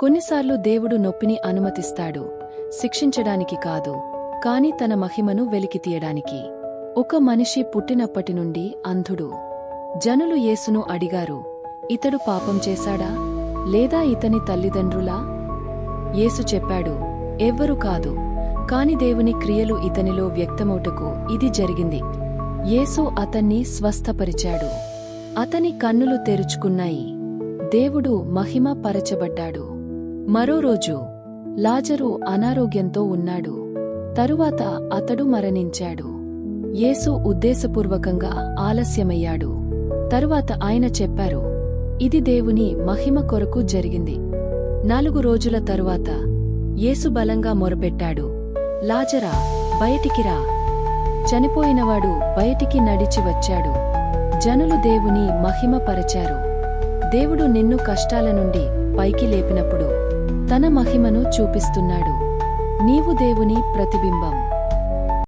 కొన్నిసార్లు దేవుడు నొప్పిని అనుమతిస్తాడు. శిక్షించడానికి కాదు కాని తన మహిమను వెలికితీయడానికి ఒక మనిషి పుట్టినప్పటి నుండి అంధుడు. జనులు యేసును అడిగారు ఇతడు పాపం చేశాడా? లేదా ఇతని తల్లిదండ్రులా? యేసు చెప్పాడు ఎవ్వరు కాదు కాని దేవుని క్రియలు ఇతనిలో వ్యక్తమౌటకు ఇది జరిగింది. యేసు అతన్ని స్వస్థపరిచాడు. అతని కన్నులు తెరుచుకున్నాయి. దేవుడు మహిమ పరచబడ్డాడు మరో రోజు లాజరు అనారోగ్యంతో ఉన్నాడు. తరువాత అతడు మరణించాడు. యేసు ఉద్దేశపూర్వకంగా ఆలస్యమయ్యాడు. తరువాత ఆయన చెప్పారు ఇది దేవుని మహిమ కొరకు జరిగింది. నాలుగు రోజుల తరువాత యేసు బలంగా మొరపెట్టాడు. లాజరా బయటికిరా చనిపోయినవాడు బయటికి నడిచి వచ్చాడు. జనులు దేవుని మహిమపరచారు. దేవుడు నిన్ను కష్టాల నుండి పైకి లేపినప్పుడు తన మహిమను చూపిస్తున్నాడు. నీవు దేవుని ప్రతిబింబం.